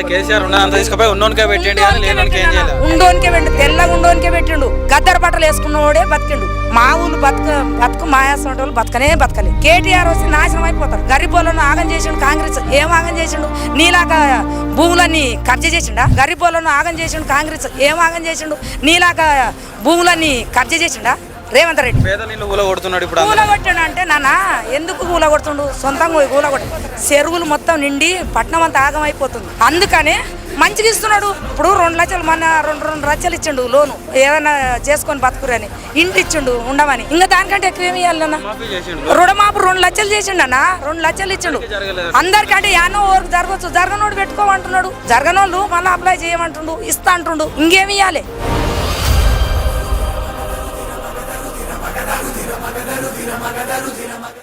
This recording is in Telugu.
అంటే కేసీఆర్ ఉన్న అంత తీసుకుపోయి ఉన్నోనికే పెట్టండి కానీ లేనోనికి ఏం చేయాలి ఉండోనికే పెట్టు తెల్లగా ఉండోనికే పెట్టిండు. గద్దర బట్టలు వేసుకున్నోడే బతికిండు. మా ఊళ్ళు బతుక బతుకు మాయాసం వాళ్ళు బతకనే బతకలే. కేటీఆర్ వస్తే నాశనం అయిపోతారు. గరీబోళ్ళను ఆగం చేసిండు కాంగ్రెస్. ఏం ఆగం చేసిండు? నీలాగా భూములన్నీ కబ్జా చేసిండా? గరీబోళ్ళను ఆగం చేసిండు కాంగ్రెస్. ఏం ఆగం చేసిండు? నీలాగా భూములన్నీ కబ్జా చేసిండా? రేవంత్ రెడ్డి. పేదల ఇప్పుడు. కూలగొట్టాడు అంటే నాన్న ఎందుకు కూలగొడుతుండు సొంతంగా కూలగొట్టు చెరువులు మొత్తం నిండి పట్నం అంతా ఆగమైపోతుంది. అందుకనే మంచిగా ఇస్తున్నాడు. ఇప్పుడు రెండు లక్షలు మన రెండు రెండు లక్షలు ఇచ్చిండు లోను. ఏదైనా చేసుకొని బతుకురని. ఇంటి ఇచ్చిండు ఉండమని. ఇంకా దానికంటే ఎక్కువ ఏమి ఇవ్వాలన్న రుణమాపు రెండు లక్షలు చేసిండు అన్న రెండు లక్షలు ఇచ్చిండు. అందరికంటే యానో ఓరకు జరగచ్చు. జరగనోడు పెట్టుకోమంటున్నాడు. జరగనోళ్ళు మళ్ళీ అప్లై చేయమంటుండు ఇస్తా అంటుండు. ఇంకేమి ఇవ్వాలి మగరు దిన మగదరు దిన మగ